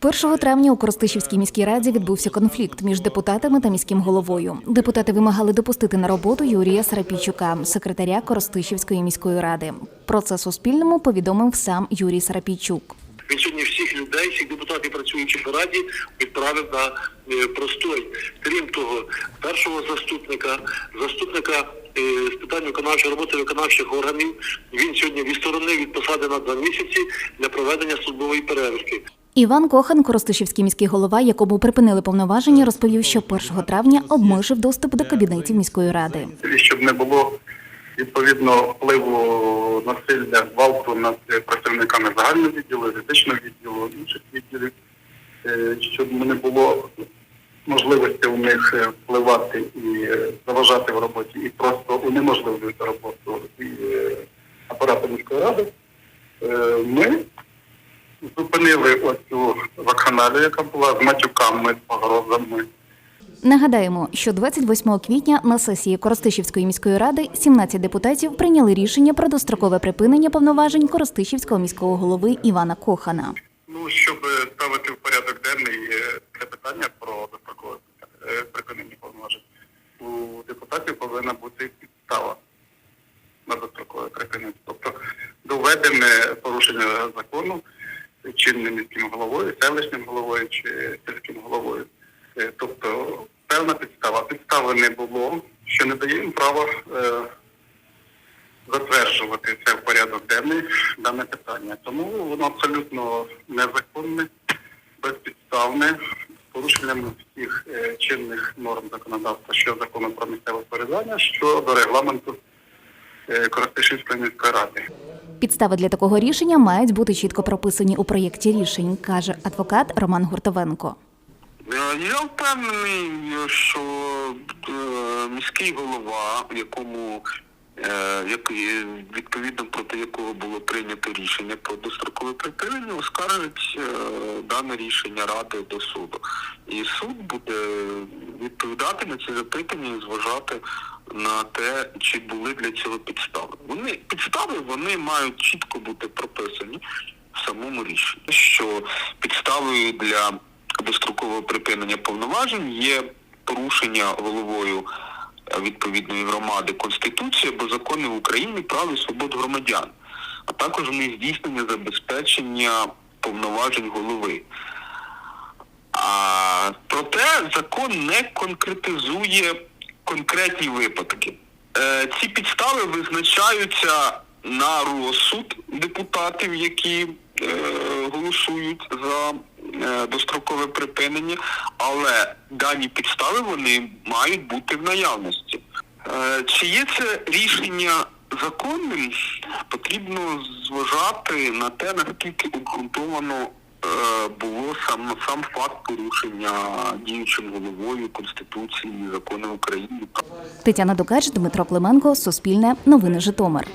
1 травня у Коростишівській міській раді відбувся конфлікт між депутатами та міським головою. Депутати вимагали допустити на роботу Юрія Сарапійчука, секретаря Коростишівської міської ради. Про це Суспільному повідомив сам Юрій Сарапійчук. Він сьогодні всіх людей, всіх депутатів, працюючих в раді, відправив на е, простой. Першого заступника, заступника е, з питань виконавчої роботи виконавчих органів, він сьогодні відсторонив від посади на два місяці для проведення службової перевірки. Іван Кохан, Коростишівський міський голова, якому припинили повноваження, розповів, що 1 травня обмежив доступ до кабінетів міської ради. щоб не було відповідно впливу насилля гвалту над працівниками загального відділу, юридичного відділу, інших відділів, е, щоб не було можливості у них е, впливати і е, заважати в роботі, і просто унеможливлювати роботу і е, апарату міської ради. Ми зупинили оцю вакханалію, яка була з матюками, з погрозами. Нагадаємо, що 28 квітня на сесії Коростишівської міської ради 17 депутатів прийняли рішення про дострокове припинення повноважень Коростишівського міського голови Івана Кохана. Ну, щоб ставити в порядок денний це питання про дострокове е, припинення повноважень, у депутатів повинна бути підстава на припинення. Тобто доведене порушення закону чинним міським головою, селищним головою чи сільським головою. Е, Тобто певна підстава. Підстави не було, що не дає їм права е, затверджувати це в порядок денний дане питання. Тому воно абсолютно незаконне, безпідставне, з порушенням всіх е, чинних норм законодавства щодо закону про місцеве самоврядування, щодо регламенту е, Коростишівської міської ради. Підстави для такого рішення мають бути чітко прописані у проєкті рішень, каже адвокат Роман Гуртовенко. Е, Я впевнений, що е, міський голова, якому е, відповідно проти якого було прийнято рішення про дострокове припинення, оскаржить е, дане рішення ради до суду. І суд буде відповідати на ці запитання і зважати на те, чи були для цього підстави. Вони підстави вони мають чітко бути прописані в самому рішенні, що підставою для дострокового припинення повноважень є порушення головою е, відповідної громади Конституції або законів України прав і свобод громадян, а також нездійснення забезпечення повноважень голови. А проте закон не конкретизує конкретні випадки. Е, ці підстави визначаються на розсуд депутатів, які е, голосують за е, дострокове припинення, але дані підстави вони мають бути в наявності. Чи є це рішення законним? Потрібно зважати на те, наскільки обґрунтовано було сам сам факт порушення діючим головою Конституції закону України. Тетяна Дукач, Дмитро Клименко, Суспільне, Новини Житомир.